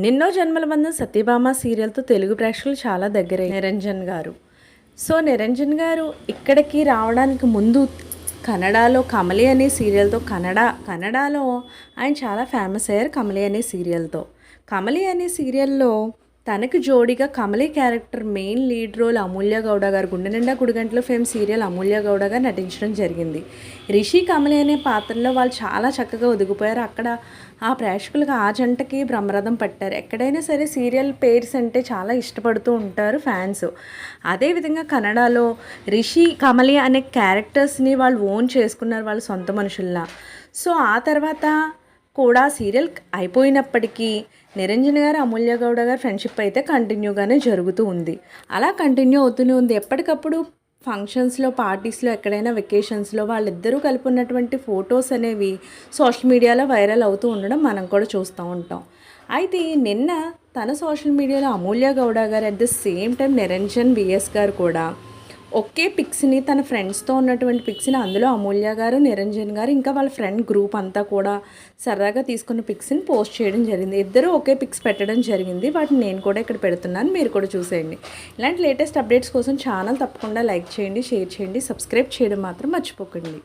ఎన్నెన్నో జన్మల బంధం సత్యభామ సీరియల్తో తెలుగు ప్రేక్షకులు చాలా దగ్గర నిరంజన్ గారు. సో నిరంజన్ గారు ఇక్కడికి రావడానికి ముందు కన్నడలో కమలి అనే సీరియల్తో కన్నడ కన్నడలో ఆయన చాలా ఫేమస్ అయ్యారు కమలి అనే సీరియల్తో. కమలి అనే సీరియల్లో తనకు జోడిగా Kamali character main lead role Amulya Gowda గారు గుండె నిండా గుడిగంటలో ఫేమ్ సీరియల్ అమూల్య గౌడ గారు నటించడం జరిగింది. రిషి కమలి అనే పాత్రలో వాళ్ళు చాలా చక్కగా ఒదిగిపోయారు. అక్కడ ఆ ప్రేక్షకులకు ఆ జంటకి బ్రహ్మరథం పట్టారు. ఎక్కడైనా సరే సీరియల్ పేర్స్ అంటే చాలా ఇష్టపడుతూ ఉంటారు ఫ్యాన్స్. అదేవిధంగా కన్నడలో రిషి కమలి అనే క్యారెక్టర్స్ని వాళ్ళు ఓన్ చేసుకున్నారు వాళ్ళ సొంత మనుషుల్లా. సో ఆ తర్వాత కూడా సీరియల్ అయిపోయినప్పటికీ నిరంజన్ గారు అమూల్య గౌడ గారు ఫ్రెండ్షిప్ అయితే కంటిన్యూగానే జరుగుతూ ఉంది. అలా కంటిన్యూ అవుతూనే ఉంది. ఎప్పటికప్పుడు ఫంక్షన్స్లో పార్టీస్లో ఎక్కడైనా వెకేషన్స్లో వాళ్ళిద్దరూ కలిపి ఉన్నటువంటి ఫొటోస్ అనేవి సోషల్ మీడియాలో వైరల్ అవుతూ ఉండడం మనం కూడా చూస్తూ ఉంటాం. అయితే నిన్న తన సోషల్ మీడియాలో అమూల్య గౌడ గారు at the same time Niranjan VS గారు కూడా ఒకే పిక్స్ని తన ఫ్రెండ్స్తో ఉన్నటువంటి పిక్స్ని అందులో అమూల్య గారు నిరంజన్ గారు ఇంకా వాళ్ళ ఫ్రెండ్ గ్రూప్ అంతా కూడా సరదాగా తీసుకున్న పిక్స్ని పోస్ట్ చేయడం జరిగింది. ఇద్దరు ఒకే పిక్స్ పెట్టడం జరిగింది. వాటిని నేను కూడా ఇక్కడ పెడుతున్నాను. మీరు కూడా చూసేయండి. ఇలాంటి లేటెస్ట్ అప్డేట్స్ కోసం ఛానల్ తప్పకుండా లైక్ చేయండి షేర్ చేయండి సబ్స్క్రైబ్ చేయడం మాత్రం మర్చిపోకండి.